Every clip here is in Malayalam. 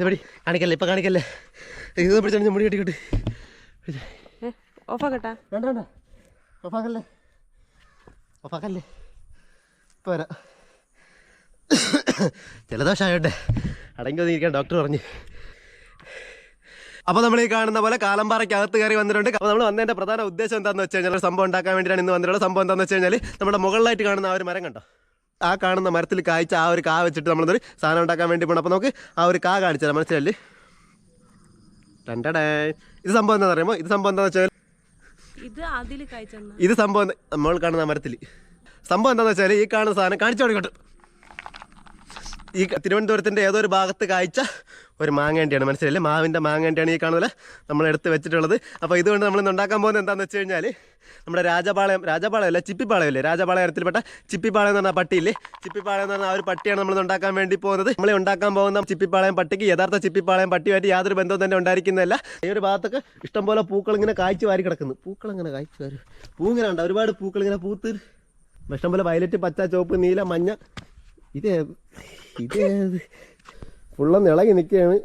ഇതെപ്പടി കാണിക്കല്ലേ ഇപ്പൊ കാണിക്കല്ലേ? ഇത് പിടിച്ചാൽ മുടി കെട്ടി ഓഫാക്കട്ടാ. വേണ്ട വേണ്ട. ഓഫാക്കല്ലേ? ഓഫാക്കല്ലേ? ഇപ്പൊ വരാം. ജലദോഷമായോട്ടെ അടങ്ങി വന്നിരിക്കാൻ ഡോക്ടർ പറഞ്ഞു. അപ്പോൾ നമ്മൾ ഈ കാണുന്ന പോലെ കാലമ്പാറയ്ക്കകത്ത് കയറി വന്നിട്ടുണ്ട്. അപ്പോൾ നമ്മൾ വന്നതിന്റെ പ്രധാന ഉദ്ദേശം എന്താണെന്ന് വെച്ച് കഴിഞ്ഞാൽ ഒരു സംഭവം ഉണ്ടാക്കാൻ വേണ്ടിയിട്ടാണ് ഇന്ന് വന്നിട്ടുള്ള സംഭവം എന്താണെന്ന് വെച്ച് കഴിഞ്ഞാൽ നമ്മുടെ മുകളിലായിട്ട് കാണുന്ന ആ ഒരു മരം കണ്ടോ? ആ കാണുന്ന മരത്തിൽ കായ്ച്ച ആ ഒരു കാ വെച്ചിട്ട് നമ്മളൊരു സാധനം ഉണ്ടാക്കാൻ വേണ്ടി പോകണം അപ്പോൾ നമുക്ക് ആ ഒരു കാ കാണിച്ചു തരാം മനസ്സിലല്ലേ രണ്ടടേ ഇത് സംഭവം എന്താണെന്ന് പറയുമ്പോൾ ഇത് സംഭവം എന്താണെന്ന് വെച്ചാൽ ഇത് സംഭവം നമ്മൾ കാണുന്ന മരത്തിൽ. സംഭവം എന്താണെന്ന് വെച്ചാൽ ഈ കാണുന്ന സാധനം കാണിച്ചു കൊടുക്കട്ടെ. ഈ തിരുവനന്തപുരത്തിന്റെ ഏതോ ഒരു ഭാഗത്ത് കായ്ച്ച ഒരു മാങ്ങേണ്ടിയാണ് മനസ്സിലല്ലേ മാവിന്റെ മാങ്ങേണ്ടിയാണ് ഈ കാണുന്നത് നമ്മൾ എടുത്ത് വെച്ചിട്ടുള്ളത്. അപ്പോൾ ഇതുകൊണ്ട് നമ്മൾ ഉണ്ടാക്കാൻ പോകുന്നത് എന്താണെന്ന് വെച്ച് കഴിഞ്ഞാൽ നമ്മുടെ രാജപാളയം രാജപാളയം അല്ല ചിപ്പിപ്പാളയം അല്ലേ രാജപാളയത്തിൽപ്പെട്ട ചിപ്പിപ്പാളയം എന്ന് പറഞ്ഞ പട്ടിയില്ലേ? ചിപ്പിപ്പാളയം എന്ന് പറഞ്ഞ ആ ഒരു പട്ടിയാണ് നമ്മൾ ഉണ്ടാക്കാൻ വേണ്ടി പോകുന്നത്. നമ്മൾ ഉണ്ടാക്കാൻ പോകുന്ന ചിപ്പിപ്പാളയം പട്ടിക്ക് യഥാർത്ഥ ചിപ്പിപ്പാളയം പട്ടിയുമായിട്ട് യാതൊരു ബന്ധവും തന്നെ ഉണ്ടായിരിക്കുന്നതല്ല. ഈ ഒരു ഭാഗത്തൊക്കെ ഇഷ്ടംപോലെ പൂക്കൾ ഇങ്ങനെ കായ്ച്ചു വാരി കിടക്കുന്നു. പൂക്കൾ ഇങ്ങനെ കായ്ച്ചു വാരി? പൂ ഇങ്ങനെ ഉണ്ട് ഒരുപാട് പൂക്കൾ ഇങ്ങനെ പൂത്ത്. ഇഷ്ടംപോലെ വയലറ്റ് പച്ച ചുവപ്പ് നീല മഞ്ഞ. ഇത് ഇത് ഫുള്ളൊന്ന് ഇളകി നിൽക്കുകയാണ്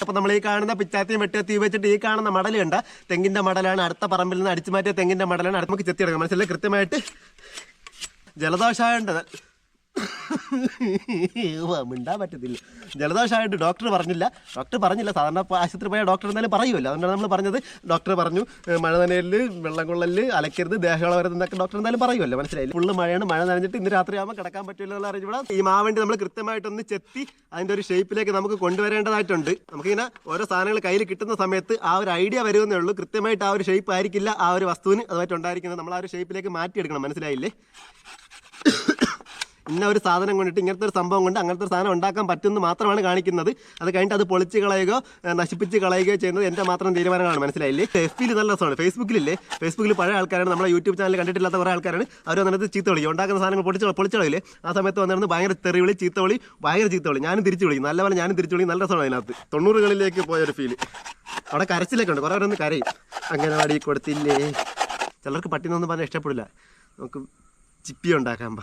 അപ്പോൾ നമ്മൾ ഈ കാണുന്ന പിച്ചാത്തിയും വെട്ടിയത്തി വെച്ചിട്ട് ഈ കാണുന്ന മടൽ കണ്ട തെങ്ങിന്റെ മടലാണ് അടുത്ത പറമ്പിൽ നിന്ന് അടിച്ചു മാറ്റിയ തെങ്ങിന്റെ മടലാണ് അടുത്ത് നമുക്ക് ചെത്തിയെടുക്കാം. മനസ്സിലായി? കൃത്യമായിട്ട് ജലദോഷമായുണ്ട് മിണ്ടാൻ പറ്റത്തില്ല. ജലദോഷമായിട്ട് ഡോക്ടർ പറഞ്ഞില്ല. ഡോക്ടർ പറഞ്ഞില്ല. സാധാരണ ആശുപത്രി പോയ ഡോക്ടർ എന്നാലും പറയുമല്ലോ. അതുകൊണ്ടാണ് നമ്മൾ പറഞ്ഞത്. ഡോക്ടർ പറഞ്ഞു മഴ നനയൽ വെള്ളം കൊള്ളൽ അലക്കരുത് ദേഹവള എന്നൊക്കെ ഡോക്ടർ എന്തായാലും പറയുമല്ലോ. മനസ്സിലായില്ല? ഫുള്ള് മഴയാണ്. മഴ നനഞ്ഞിട്ട് ഇന്ന് രാത്രി ആകുമ്പോൾ കിടക്കാൻ പറ്റില്ല എന്നുള്ള അറിഞ്ഞൂടാ ഈ മാവേണ്ടി നമ്മൾ കൃത്യമായിട്ടൊന്ന് ചെത്തി അതിന്റെ ഒരു ഷേപ്പിലേക്ക് നമുക്ക് കൊണ്ടുവരേണ്ടതായിട്ടുണ്ട്. നമുക്കിങ്ങനെ ഓരോ സാധനങ്ങൾ കയ്യിൽ കിട്ടുന്ന സമയത്ത് ആ ഒരു ഐഡിയ വരുമെന്നേ ഉള്ളൂ. കൃത്യമായിട്ട് ആ ഒരു ഷേപ്പ് ആയിരിക്കില്ല ആ ഒരു വസ്തുവിന്. അതുമായിട്ട് ഉണ്ടായിരിക്കുന്നത് നമ്മൾ ആ ഒരു ഷേപ്പിലേക്ക് മാറ്റിയെടുക്കണം. മനസ്സിലായില്ലേ? ഇന്ന ഒരു സാധനം കൊണ്ടിട്ട് ഇങ്ങനത്തെ ഒരു സംഭവം കൊണ്ട് അങ്ങനത്തെ ഒരു സാധനം ഉണ്ടാക്കാൻ പറ്റുമെന്ന് മാത്രമാണ് കാണിക്കുന്നത്. അത് കഴിഞ്ഞിട്ട് അത് പൊളിച്ച് കളയുകയോ നശിപ്പിച്ച് കളയുകയോ ചെയ്യുന്നത് എന്റെ മാത്രം തീരുമാനമാണ് മനസ്സിലായില്ലേ? എഫ് ൽ നല്ല രസമാണ്. ഫേസ്ബുക്കിലില്ലേ? ഫേസ്ബുക്കിൽ പഴയ ആൾക്കാരാണ് നമ്മുടെ യൂട്യൂബ് ചാനൽ കണ്ടിട്ടില്ലാത്ത കുറേ ആൾക്കാരാണ്. അവർ വന്നിട്ട് ചീത്ത വിളിക്കും. ഉണ്ടാക്കുന്ന സാധനങ്ങൾ പൊളിച്ച് പൊളിച്ച് കളയില്ലേ? ആ സമയത്ത് വന്നിരുന്ന് ഭയങ്കര തെറി വിളി ചീത്ത വിളി ഭയങ്കര ചീത്ത വിളി. ഞാനും തിരിച്ചു വിളിക്കും. നല്ലപോലെ ഞാനും തിരിച്ചു വിളിക്കും. നല്ല രസമാണ് അതിനകത്ത്. തൊണ്ണൂറുകളിലേക്ക് പോയൊരു ഫീൽ അവിടെ കരച്ചിലൊക്കെ ഉണ്ട്. കുറേ പേരൊന്ന് കരയും. അംഗനവാടി കൊടുത്തില്ലേ? ചിലർക്ക് പട്ടിന്നൊന്നും പറഞ്ഞാൽ ഇഷ്ടപ്പെടില്ല. നമുക്ക് ചിപ്പി ഉണ്ടാക്കാൻ പാ.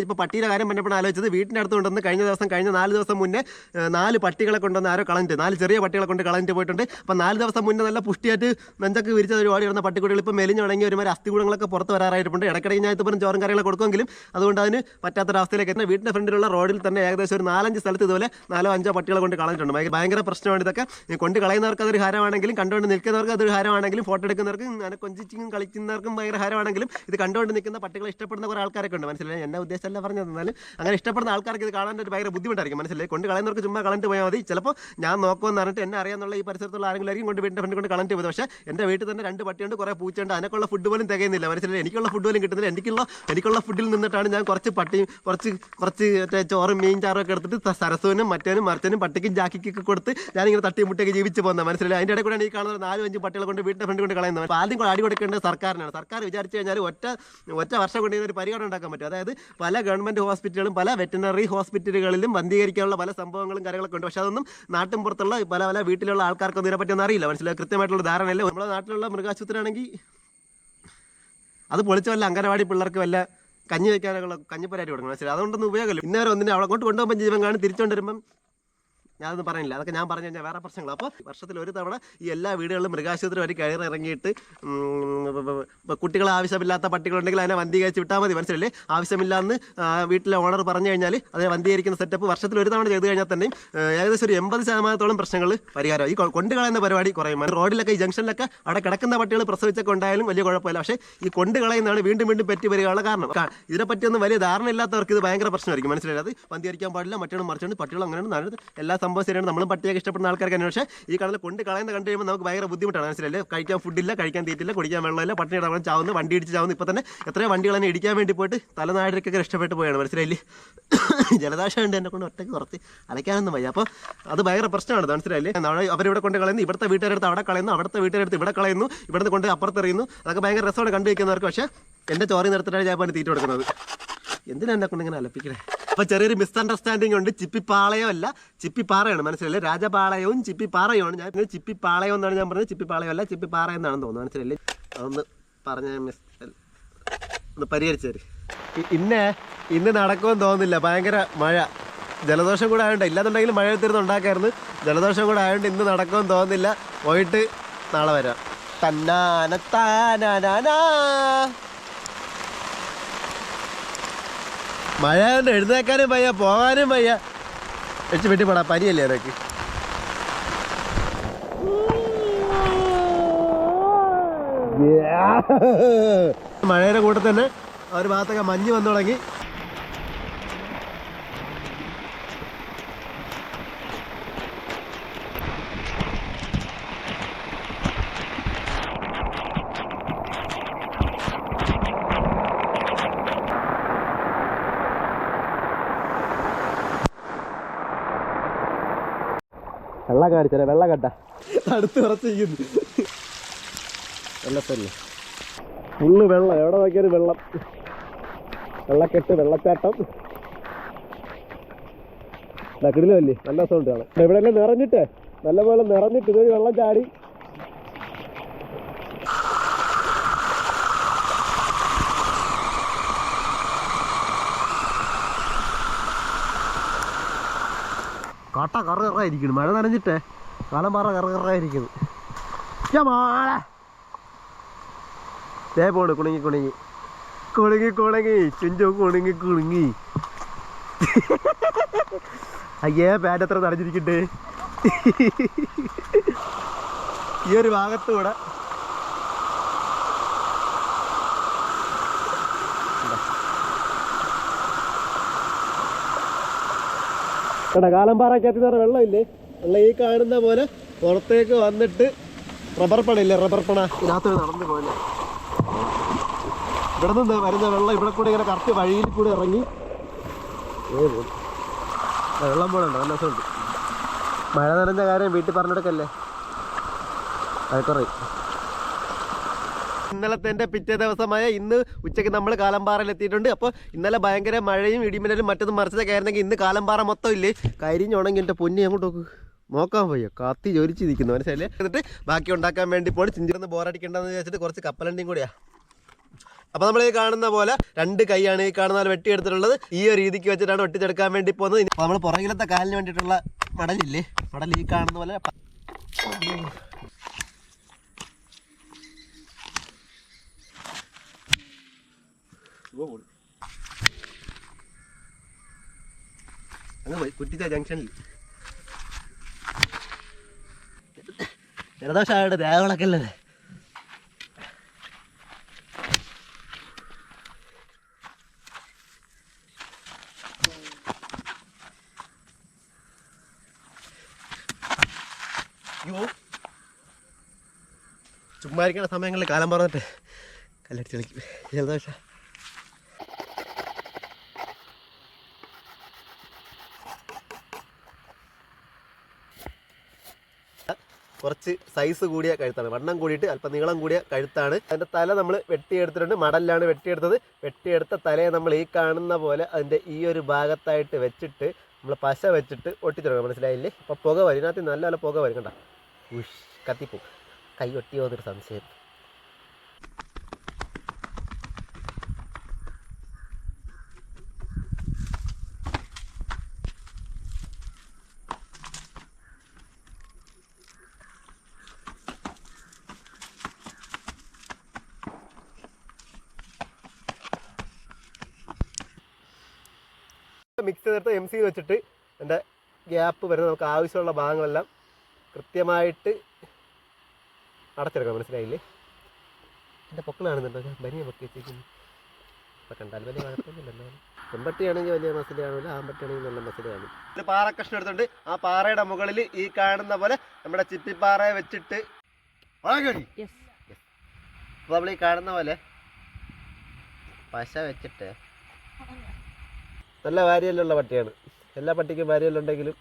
ഇപ്പോൾ പട്ടിയുടെ കാര്യം പറഞ്ഞപ്പോൾ ആലോചിച്ചത്. വീട്ടിന്റെ അടുത്ത് കൊണ്ടുവന്ന് കഴിഞ്ഞ ദിവസം കഴിഞ്ഞ നാല് ദിവസം മുന്നേ നാല് പട്ടികളെ കൊണ്ടുവന്ന് ആരോ കളഞ്ഞിട്ട് നാല് ചെറിയ പട്ടികളെ കൊണ്ട് കളഞ്ഞിട്ട് പോയിട്ടുണ്ട്. അപ്പോൾ നാല് ദിവസം മുന്നേ നല്ല പുഷ്ടിയായിട്ട് നെഞ്ചൊക്കെ വിരിച്ച ഒരുപാട് ഇരുന്ന പട്ടിക്കുട്ടികൾ ഇപ്പോൾ മെലിഞ്ഞുണങ്ങി ഒരുമാതിരി അസ്ഥികൂടങ്ങളൊക്കെ പുറത്ത് വരാറായിട്ടുണ്ട്. ഇടയ്ക്കിടയ്ക്ക് ഞാൻ ഇപ്പം ചോറും കറികളൊക്കെ കൊടുക്കുമെങ്കിലും അതുകൊണ്ട് അതിന് പറ്റാത്തൊരവസ്ഥയിലേക്ക് എത്തുന്നത് വീടിന്റെ ഫ്രണ്ടിലുള്ള റോഡിൽ തന്നെ ഏകദേശം ഒരു നാലഞ്ച് സ്ഥലത്ത് ഇതുപോലെ നാലോ അഞ്ചോ പട്ടികളെ കൊണ്ട് കളഞ്ഞിട്ടുണ്ട്. ഭയങ്കര- പ്രശ്നമാണ് ഇതൊക്കെ. കൊണ്ട് കളയുന്നവർക്ക് അതൊരു ഹാരമാണെങ്കിലും കണ്ടുകൊണ്ട് നിൽക്കുന്നവർക്ക് അതൊരു ഹാരമാണെങ്കിലും ഫോട്ടോ എടുക്കുന്നവർക്കും അങ്ങനെ കൊഞ്ചിച്ചിങ്ങും കളിക്കുന്നവർക്കും ഭയങ്കര ഹാരമാണെങ്കിലും ഇത് കണ്ടുകൊണ്ട് നിൽക്കുന്ന പട്ടികളെ ഇഷ്ടപ്പെടുന്ന കുറേ ആൾക്കാരൊക്കെ ഉണ്ട്. മനസ്സിലായി? എന്നെ ഉദ്ദേശമല്ല പറഞ്ഞത്. എന്നാലും അങ്ങനെ ഇഷ്ടപ്പെടുന്ന ആൾക്കാർക്ക് ഇത് കാണാൻ ഒരു ഭയങ്കര ബുദ്ധിമുട്ടായിരിക്കും. മനസ്സിലായി? കൊണ്ട് കളയുന്നവർക്ക് ചുമ്മാ കളണ്ട് പോയാൽ മതി. ചിലപ്പോൾ ഞാൻ നോക്കുമെന്ന് പറഞ്ഞിട്ട് എന്നെ അറിയാന്നുള്ള ഈ പരിസരത്തുള്ള ആരെങ്കിലും ആയിരിക്കും കൊണ്ട് വീട്ടിന്റെ ഫ്രണ്ട് കൊണ്ട് കളണ്ട് പോയത്. പക്ഷേ എന്റെ വീട്ടിൽ തന്നെ രണ്ട് പട്ടിയുണ്ട് കുറേ പൂച്ചയുണ്ട്. അതിനൊക്കെയുള്ള ഫുഡ് പോലും തികയുന്നില്ല. മനസ്സിലായി? എനിക്കുള്ള ഫുഡ് പോലും കിട്ടുന്നില്ല. എനിക്കുള്ള എനിക്കുള്ള ഫുഡിൽ നിന്നിട്ടാണ് ഞാൻ കുറച്ച് പട്ടിയും കുറച്ച് കുറച്ച് മറ്റേ ചോറും മീൻ ചാറും ഒക്കെ എടുത്തിട്ട് സരസവനും മറ്റേനും മറിച്ചനും പട്ടിക്കും ജാക്കിക്കൊക്കെ കൊടുത്ത് ഞാനിങ്ങനെ തട്ടി മുട്ടയൊക്കെ ജീവിച്ച് പോകുന്നത് മനസ്സിലായി? അതിന്റെ ഇടയിൽ കൂടെ ഈ കാണുന്ന നാലും അഞ്ച് പട്ടികളെ കൊണ്ട് വീട്ടിന്റെ ഫ്രണ്ട് കൊണ്ട് കളയുന്നത്. ആദ്യം കൂടെ അടി കൊടുക്കേണ്ടത് സർക്കാരിനാണ്. സർക്കാർ വിചാരിച്ചു കഴിഞ്ഞാൽ ഒറ്റ ഒറ്റ വർഷം കൊണ്ട് ഇതിനൊരു പരിഹാരം ഉണ്ടാക്കാൻ പറ്റും. അതായത് പല ഗവൺമെന്റ് ഹോസ്പിറ്റലുകളും പല വെറ്റിനറി ഹോസ്പിറ്റലുകളിലും ബന്ധീകരിക്കാനുള്ള പല സംഭവങ്ങളും കാര്യങ്ങളൊക്കെ ഉണ്ട്. പക്ഷേ അതൊന്നും നാട്ടിൻ പുറത്തുള്ള പല പല വീട്ടിലുള്ള ആൾക്കാർക്കൊന്നും ഇതിനെപ്പറ്റി ഒന്നും അറിയില്ല. മനസ്സിലായി? കൃത്യമായിട്ടുള്ള ധാരണയില്ല? നമ്മുടെ നാട്ടിലുള്ള മൃഗാശുപത്രി ആണെങ്കിൽ അത് പൊളിച്ച വല്ല അംഗനവാടി പിള്ളേർക്ക് വല്ല കഞ്ഞി വയ്ക്കാനുള്ള കഞ്ഞിപ്പരായിട്ട് കൊടുക്കണം. മനസ്സിലായി? അതുകൊണ്ടൊന്നും ഉപയോഗമില്ല. ഇന്നേരം ഒന്നിനെ അവിടെ കൊണ്ട് കൊണ്ടുപോകുമ്പോൾ ജീവൻ കാണും. തിരിച്ചുകൊണ്ട് വരുമ്പം ഞാനൊന്നും പറയുന്നില്ല അതൊക്കെ ഞാൻ പറഞ്ഞു കഴിഞ്ഞാൽ വേറെ പ്രശ്നങ്ങൾ അപ്പോൾ വർഷത്തിൽ ഒരു തവണ ഈ എല്ലാ വീടുകളിലും മൃഗാശുപത്രി വരെ കയറി ഇറങ്ങിയിട്ട് കുട്ടികൾ ആവശ്യമില്ലാത്ത പട്ടികളുണ്ടെങ്കിൽ അതിനെ വന്ധീകരിച്ച് വിട്ടാൽ മതി. മനസ്സിലല്ലേ ആവശ്യമില്ലാന്ന് വീട്ടിലെ ഓണർ പറഞ്ഞു കഴിഞ്ഞാൽ അതിനെ വന്ധീകരിക്കുന്ന സെറ്റപ്പ് വർഷത്തിൽ ഒരു തവണ ചെയ്ത് കഴിഞ്ഞാൽ തന്നെയും ഏകദേശം ഒരു എൺപത് ശതമാനത്തോളം പ്രശ്നങ്ങൾ പരിഹാരം ഈ കൊണ്ടുകളയുന്ന കൊണ്ട് കളയുന്ന പരിപാടി കുറയും. റോഡിലൊക്കെ ഈ ജംഗ്ഷനിലൊക്കെ അവിടെ കിടക്കുന്ന പട്ടികൾ പ്രസവിച്ചൊക്കെ ഉണ്ടായാലും വലിയ കുഴപ്പമില്ല. പക്ഷേ ഈ കൊണ്ട് കളയുന്നതാണ് വീണ്ടും വീണ്ടും പറ്റി വരികയുള്ള കാരണം. ഇതിനെപ്പറ്റിയൊന്നും വലിയ ധാരണ ഇല്ലാത്തവർക്ക് ഇത് ഭയങ്കര പ്രശ്നമായിരിക്കും. മനസ്സിലായത് വന്ധീകരിക്കാൻ പാടില്ല മറ്റൊന്നും മറിച്ചുകൊണ്ട് പട്ടികൾ നല്ലത്. എല്ലാ സംഭവം ശരിയാണ്. നമ്മളും പട്ടിയൊക്കെ ഇഷ്ടപ്പെടുന്ന ആൾക്കാർക്ക് തന്നെ പക്ഷേ ഈ കടലിൽ കൊണ്ട് കളയുന്ന കണ്ടു കഴിയുമ്പോൾ നമുക്ക് ഭയങ്കര ബുദ്ധിമുട്ടാണ്. മനസ്സിലല്ലേ കഴിക്കാൻ ഫുഡില്ല കഴിക്കാൻ തീറ്റില്ല കുടിക്കാൻ വെള്ളമില്ല പട്ടിണി അവിടെ ചാവുന്നു വണ്ടി ഇടിച്ച് ചാവുന്നു. ഇപ്പോൾ തന്നെ എത്രയോ വണ്ടികൾ തന്നെ ഇടിക്കാൻ വേണ്ടി പോയിട്ട് തലനാടിക്കൊക്കെ രക്ഷപ്പെട്ട് പോയാണ്. മനസ്സിലായില്ലേ? ജലദാശം ഉണ്ട് എന്നെ കൊണ്ട് ഒറ്റയ്ക്ക് കുറച്ച് അലക്കാനൊന്നും വയ്യ. അപ്പോൾ അത് ഭയങ്കര പ്രശ്നമാണ് മനസ്സിലായില്ലേ? നമ്മൾ അവരിവിടെ കൊണ്ട് കളയുന്നു ഇവിടുത്തെ വീട്ടുകാരെടുത്ത് അവിടെ കളയുന്നു അവിടുത്തെ വീട്ടുകാരെടുത്ത് ഇവിടെ കളയുന്നു ഇവിടുന്ന് കൊണ്ട് അപ്പുറത്തെറിയുന്നു. അതൊക്കെ ഭയങ്കര രസമാണ് കണ്ടു വയ്ക്കുന്നവർക്ക് പക്ഷേ എന്റെ ചോറി നിർത്തിട്ടാണ് ഞാൻ തീറ്റ കൊടുക്കുന്നത്. എന്തിനാ എന്നെ കൊണ്ട് ഇങ്ങനെ അലപ്പിക്കണേ? അപ്പൊ ചെറിയൊരു മിസ്അണ്ടർസ്റ്റാൻഡിംഗ് ഉണ്ട്. ചിപ്പിപ്പാളയം അല്ല ചിപ്പിപ്പാറയാണ്. മനസ്സിലല്ലേ രാജപാളയവും ചിപ്പിപ്പാറയുമാണ്. ഞാൻ ചിപ്പി ചിപ്പിപ്പാളയം എന്നാണ് ഞാൻ പറഞ്ഞത്. ചിപ്പിപ്പാളയം അല്ല ചിപ്പിപ്പാറ എന്നാണെന്ന് തോന്നുന്നു. മനസ്സിലല്ലേ അതൊന്ന് പറഞ്ഞ മിസ് ഒന്ന് പരിഹരിച്ചു ഇന്ന് ഇന്ന് നടക്കുമെന്ന് തോന്നുന്നില്ല. ഭയങ്കര മഴ. ജലദോഷം കൂടെ ആയതുകൊണ്ട് ഇല്ലാന്നുണ്ടെങ്കിൽ മഴ എടുത്തിരുന്ന് ഉണ്ടാക്കായിരുന്നു. ജലദോഷം കൂടെ ആയതുകൊണ്ട് ഇന്ന് നടക്കുമെന്ന് തോന്നുന്നില്ല. പോയിട്ട് നാളെ വരാം. തന്നാന താനാനാ മഴ കൊണ്ട് എഴുന്നേക്കാനും വയ്യ പോകാനും വയ്യ. വെച്ച് വെട്ടി പരിയല്ലേ പനിയല്ലേ അതൊക്കെ മഴയുടെ കൂട്ടത്തന്നെ തന്നെ ഒരു ഭാഗത്തൊക്കെ മഞ്ഞ് വന്നു തുടങ്ങി. വെള്ളം കാണിച്ചാലേ വെള്ളം കണ്ട അടുത്ത് ഉറച്ചിരിക്കുന്നു. വെള്ളത്തല്ലേ ഫുള്ള് വെള്ളം എവിടെ നോക്കിയാലും വെള്ളം. വെള്ളക്കെട്ട് വെള്ളച്ചാട്ടം. കിടിലല്ലേ നല്ല സൗണ്ട് കാണാം എവിടെയെല്ലാം നിറഞ്ഞിട്ടേ നിറഞ്ഞിട്ട്. നല്ലപോലെ നിറഞ്ഞിട്ട് ഇതൊരു വെള്ളം ചാടി. കാട്ട കറ കറായിരിക്കുന്നു മഴ നനഞ്ഞിട്ടേ. കാലം പാറ കറ കറായിരിക്കുന്നു ദേ പോണ് കുണുങ്ങി കുണുങ്ങി. കുണുങ്ങി കുണുങ്ങി. ചുഞ്ചോ കുണുങ്ങി കുണുങ്ങി. അയ്യേ പാന്റ് എത്ര നനഞ്ഞിരിക്കട്ടെ ഈ ഒരു ഭാഗത്തൂടെ എടാ കാലംപാറക്കകത്ത് നിന്ന് വെള്ളമില്ലേ? വെള്ളം ഈ കാണുന്ന പോലെ പുറത്തേക്ക് വന്നിട്ട് റബ്ബർ പണയില്ലേ റബ്ബർ പണ? ഇതിനകത്ത് നടന്നു പോലെ ഇവിടെ നിന്ന് വരുന്ന വെള്ളം ഇവിടെ കൂടെ ഇങ്ങനെ കറക്റ്റ് വഴിയിൽ കൂടെ ഇറങ്ങി? വെള്ളം പോലെ ഉണ്ട് നല്ല രസമുണ്ട്. മഴ നനഞ്ഞ കാര്യം വീട്ടിൽ പറഞ്ഞെടുക്കല്ലേ അതൊക്കെ ഇന്നലത്തെ എന്റെ പിറ്റേ ദിവസമായ ഇന്ന് ഉച്ചയ്ക്ക് നമ്മൾ കാലമ്പാറയിൽ എത്തിയിട്ടുണ്ട് അപ്പോൾ ഇന്നലെ ഭയങ്കര മഴയും ഇടിമിന്നലും മറ്റൊന്നും മറിച്ചതൊക്കെ ആയിരുന്നെങ്കിൽ ഇന്ന് കാലമ്പാറ മൊത്തം ഇല്ലേ? കരിഞ്ഞുണങ്ങി എന്റെ പൊന്നി അങ്ങോട്ട് നോക്ക്. നോക്കാൻ വയ്യ. കാത്തി ജോലിച്ച് നിൽക്കുന്നു. മനസ്സിലല്ലേ എന്നിട്ട് ബാക്കി ഉണ്ടാക്കാൻ വേണ്ടി പോയി ചിഞ്ചിരുന്ന് ബോറടിക്കേണ്ടതെന്ന് വിചാരിച്ചിട്ട് കുറച്ച് കപ്പലണ്ടിയും കൂടിയാ. അപ്പോൾ നമ്മൾ ഈ കാണുന്ന പോലെ രണ്ട് കൈയാണ് ഈ കാണുന്ന വെട്ടിയെടുത്തിട്ടുള്ളത്. ഈ ഒരു രീതിക്ക് വെച്ചിട്ടാണ് വെട്ടിച്ചെടുക്കാൻ വേണ്ടി പോകുന്നത്. നമ്മൾ പുറകിലത്തെ കാലിന് വേണ്ടിയിട്ടുള്ള മടലില്ലേ? മടൽ ഈ കാണുന്ന പോലെ പ- അങ്ങ് പോയി. കുറ്റിച്ച ജംഗ്ഷനിൽ. ജലദോഷമായിട്ട് ദേവളക്കല്ലേ അയ്യോ. ചുമ്മാ ഇരിക്കുന്ന സമയങ്ങളിൽ കാലം പറഞ്ഞിട്ട് കല്ലടിച്ച് കളിക്കും. ജലദോഷ. കുറച്ച് സൈസ് കൂടിയ കഴുത്താണ്. വണ്ണം കൂടിയിട്ട് അല്പം നീളം കൂടിയ കഴുത്താണ്. അതിന്റെ തല നമ്മൾ വെട്ടിയെടുത്തിട്ടുണ്ട്. മടലിലാണ് വെട്ടിയെടുത്തത്. വെട്ടിയെടുത്ത തലയെ നമ്മൾ ഈ കാണുന്ന പോലെ അതിന്റെ ഈ ഒരു ഭാഗത്തായിട്ട് വെച്ചിട്ട് നമ്മൾ പശ വെച്ചിട്ട് ഒട്ടിച്ചെടുക്കണം മനസ്സിലായില്ലേ? അപ്പോൾ പുക വരും. ഇതിനകത്ത് നല്ല നല്ല പുക വരും. കണ്ട? ഉഷ് കത്തിപ്പോ കൈ ഒട്ടിയോ എന്നൊരു സംശയം. മിക്സ് ചെയ്തെടുത്ത് എം സി വെച്ചിട്ട് എന്റെ ഗ്യാപ്പ് വരുന്ന നമുക്ക് ആവശ്യമുള്ള ഭാഗങ്ങളെല്ലാം കൃത്യമായിട്ട് അടച്ചെടുക്കണം മനസ്സിലായില്ലേ? എന്റെ പൊക്കൾ കാണുന്നുണ്ടോ ബനിയ പൊക്കി വെച്ചേക്കുന്നു. ഇപ്പം കണ്ടാൽ വലിയ കുഴപ്പമൊന്നുമില്ലല്ലോ. എന്നാലും പെമ്പട്ടിയാണെങ്കിൽ വലിയ മസിൽ കാണില്ല ആമ്പട്ടിയാണെങ്കിൽ നല്ല മസിൽ കാണും. പാറ പാറക്കഷ്ണം എടുത്തുണ്ട് ആ പാറയുടെ മുകളിൽ ഈ കാണുന്ന പോലെ നമ്മുടെ ചിപ്പിപ്പാറയെ വെച്ചിട്ട് അപ്പോൾ നമ്മൾ ഈ കാണുന്ന പോലെ പശ വെച്ചിട്ട് നല്ല വാരിയല്ലുള്ള പട്ടിയാണ്. എല്ലാ പട്ടിക്കും വാരിയല്ലുണ്ടെങ്കിലും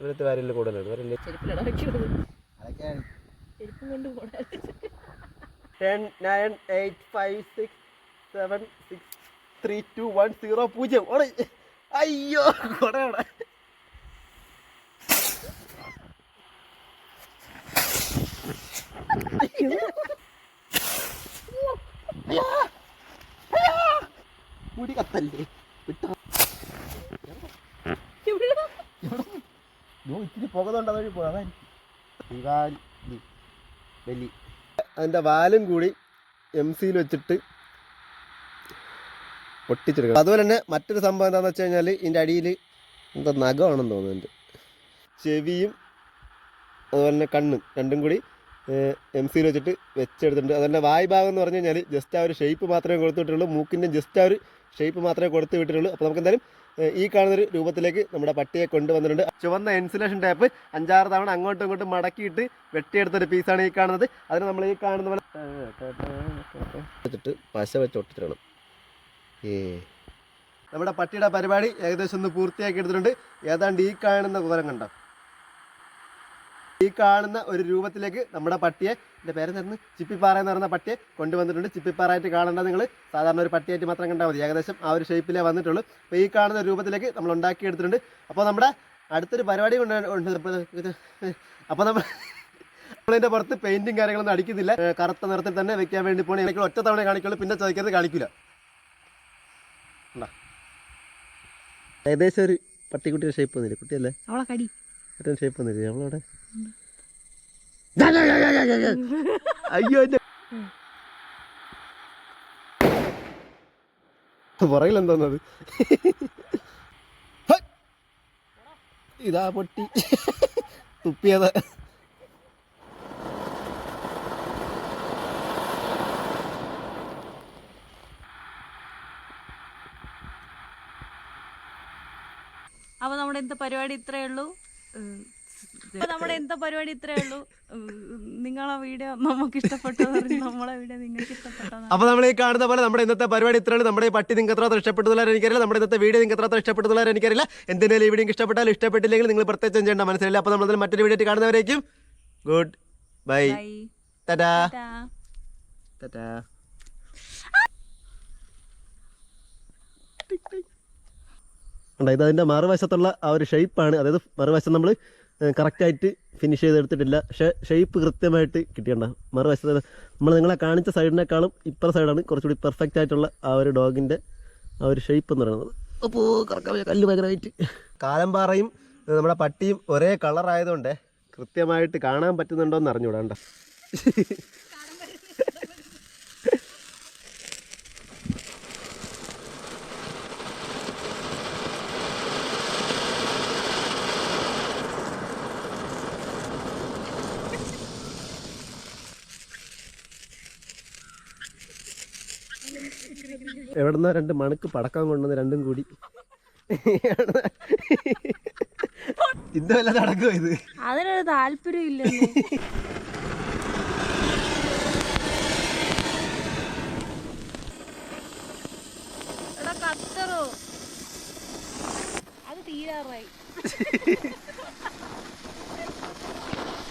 ഇവിടുത്തെ വാരിയൽ കൂടുതലാണ്. Ten nine eight five six seven six three two one zero പൂജ്യം. ഓടെ. അയ്യോ കൊടയുടെ മുടി കത്തല്ലേ? വിട്ടോ ഇത്തിരി പുകതുണ്ട് അതുവഴി അതിന്റെ വാലും കൂടി എം സിയിൽ വെച്ചിട്ട് പൊട്ടിച്ചെടുക്കണം. അതുപോലെ തന്നെ മറ്റൊരു സംഭവം എന്താണെന്ന് വെച്ച് കഴിഞ്ഞാൽ ഇതിന്റെ അടിയിൽ എന്താ നഖമാണെന്ന് തോന്നുന്നുണ്ട് ചെവിയും അതുപോലെ തന്നെ കണ്ണും രണ്ടും കൂടി എം സിയിൽ വെച്ചിട്ട് വെച്ചെടുത്തിട്ടുണ്ട്. അതുപോലെ വായ് ഭാഗം എന്ന് പറഞ്ഞു കഴിഞ്ഞാൽ ജസ്റ്റ് ആ ഒരു ഷേപ്പ് മാത്രമേ കൊടുത്തു വിട്ടുള്ളൂ മൂക്കിന്റെ ജസ്റ്റ് ആ ഒരു ഷേപ്പ് മാത്രമേ കൊടുത്തു വിട്ടിട്ടുള്ളൂ. അപ്പോൾ നമുക്ക് എന്തായാലും ഈ കാണുന്നൊരു രൂപത്തിലേക്ക് നമ്മുടെ പട്ടിയെ കൊണ്ടുവന്നിട്ടുണ്ട്. ചുവന്ന ഇൻസുലേഷൻ ടേപ്പ് അഞ്ചാറ് തവണ അങ്ങോട്ടും ഇങ്ങോട്ടും മടക്കിയിട്ട് വെട്ടിയെടുത്തൊരു പീസാണ് ഈ കാണുന്നത്. അതിന് നമ്മൾ ഈ കാണുന്ന പോലെ വെച്ചിട്ട് പശ വെച്ച് ഏ. നമ്മുടെ പട്ടിയുടെ പരിപാടി ഏകദേശം ഒന്ന് പൂർത്തിയാക്കി എടുത്തിട്ടുണ്ട്. ഏതാണ്ട് ഈ കാണുന്ന കുതരം കണ്ടോ? ഈ കാണുന്ന ഒരു രൂപത്തിലേക്ക് നമ്മുടെ പട്ടിയെ എന്റെ പേരെന്തായിരുന്നു ചിപ്പിപ്പാറ എന്ന് പറയുന്ന പട്ടിയെ കൊണ്ടുവന്നിട്ടുണ്ട്. ചിപ്പിപ്പാറായിട്ട് കാണേണ്ട നിങ്ങൾ സാധാരണ ഒരു പട്ടിയായിട്ട് മാത്രം കണ്ടാൽ മതി. ഏകദേശം ആ ഒരു ഷേപ്പിലേ വന്നിട്ടുള്ളൂ. അപ്പോൾ ഈ കാണുന്ന രൂപത്തിലേക്ക് നമ്മൾ ഉണ്ടാക്കി എടുത്തിട്ടുണ്ട് അപ്പോൾ നമ്മുടെ അടുത്തൊരു പരിപാടി കൊണ്ട് അപ്പോൾ നമ്മൾ നമ്മളിതിന്റെ പുറത്ത് പെയിന്റും കാര്യങ്ങളൊന്നും അടിക്കുന്നില്ല. കറുത്ത നിറത്തിൽ തന്നെ വെക്കാൻ വേണ്ടി പോകണം എനിക്ക് ഒറ്റ തവണ കാണിക്കുള്ളൂ. പിന്നെ ചോദിക്കരുത് കാണിക്കില്ല ഏകദേശം ഒരു പട്ടിക്കുട്ടിയുടെ ഷേപ്പ് വന്നില്ല? കുട്ടിയല്ലേ? അവളെ കടി. മറ്റേ ഷേപ്പ് വന്നില്ല? നമ്മളവിടെ അയ്യോ പുറകിൽ എന്താന്നത് ഇതാ പൊട്ടി. തുപ്പിയത്. അപ്പൊ നമ്മുടെ ഇന്നത്തെ പരിപാടി ഇത്രയേ ഉള്ളൂ. നമ്മുടെ എന്താ പരിപാടി ഇത്രേ ഉള്ളൂ? നിങ്ങളെ വീഡിയോ നമുക്ക് ഇഷ്ടപ്പെട്ടു നമ്മളെ വീഡിയോ നിങ്ങൾക്ക് ഇഷ്ടപ്പെട്ടോ അപ്പൊ നമ്മൾ ഈ കാണുന്ന പോലെ നമ്മുടെ ഇന്നത്തെ പരിപാടി ഇത്രയാണ് നമ്മുടെ പട്ടി നിങ്ങൾക്ക് എത്ര ഇഷ്ടപ്പെട്ടതുള്ള എനിക്കറിയില്ല. നമ്മുടെ ഇന്നത്തെ വീഡിയോ നിങ്ങൾക്ക് എത്ര ഇഷ്ടപ്പെട്ടതുള്ള എനിക്കറിയില്ല. എന്തിനാലും ഈ വീഡിയോ ഇഷ്ടപ്പെട്ടാലും ഇഷ്ടപ്പെട്ടില്ലെങ്കിൽ നിങ്ങൾ പ്രത്യേകം ചെയ്യേണ്ട മനസ്സിലായില്ല. അപ്പൊ നമ്മൾ മറ്റൊരു വീഡിയോ കാണുന്നവരേക്കും ഗുഡ് ബൈ. ടാറ്റാ. ടാറ്റാ. ഉണ്ട് ഇത് അതിന്റെ മറുവശത്തുള്ള ആ ഒരു ഷേപ്പാണ് അതായത് മറുവശം നമ്മൾ കറക്റ്റായിട്ട് ഫിനിഷ് ചെയ്തെടുത്തിട്ടില്ല. പക്ഷേ ഷേപ്പ് കൃത്യമായിട്ട് കിട്ടിയണ്ട മറുവശത്ത് നമ്മൾ നിങ്ങളെ കാണിച്ച സൈഡിനേക്കാളും ഇപ്പുറ സൈഡാണ് കുറച്ചുകൂടി പെർഫെക്റ്റ് ആയിട്ടുള്ള ആ ഒരു ഡോഗിന്റെ ആ ഒരു ഷേപ്പ് എന്ന് പറയുന്നത്. അപ്പോൾ കറക്കാൻ കല്ല് ഭയങ്കരമായിട്ട്. കാലമ്പാറയും നമ്മുടെ പട്ടിയും ഒരേ കളറായതുകൊണ്ട് കൃത്യമായിട്ട് കാണാൻ പറ്റുന്നുണ്ടോ എന്ന് അറിഞ്ഞുകൂടാണ്ട എവിടുന്ന രണ്ട് മണക്ക് പടക്കം കൊണ്ടുവന്ന് രണ്ടും കൂടി? ഇത് വല്ല നടക്കുമോ ഇത്? അതിനൊരു താല്പര്യം ഇല്ല എടാ കത്തറോ. അത് തീരാറായി.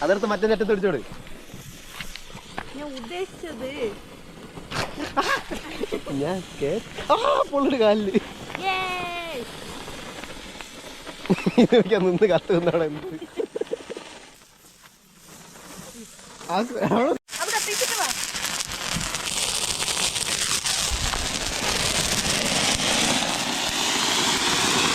അതെടുത്ത് മറ്റേ നെറ്റത്ത് പിടിച്ചോട്. ഞാൻ ഉദ്ദേശിച്ചത് ഞാൻ ആ പൊള്ളൊരു കാലിൽ! ഇതൊക്കെ നിന്ന് കത്ത് നിന്നാണ് എന്ത്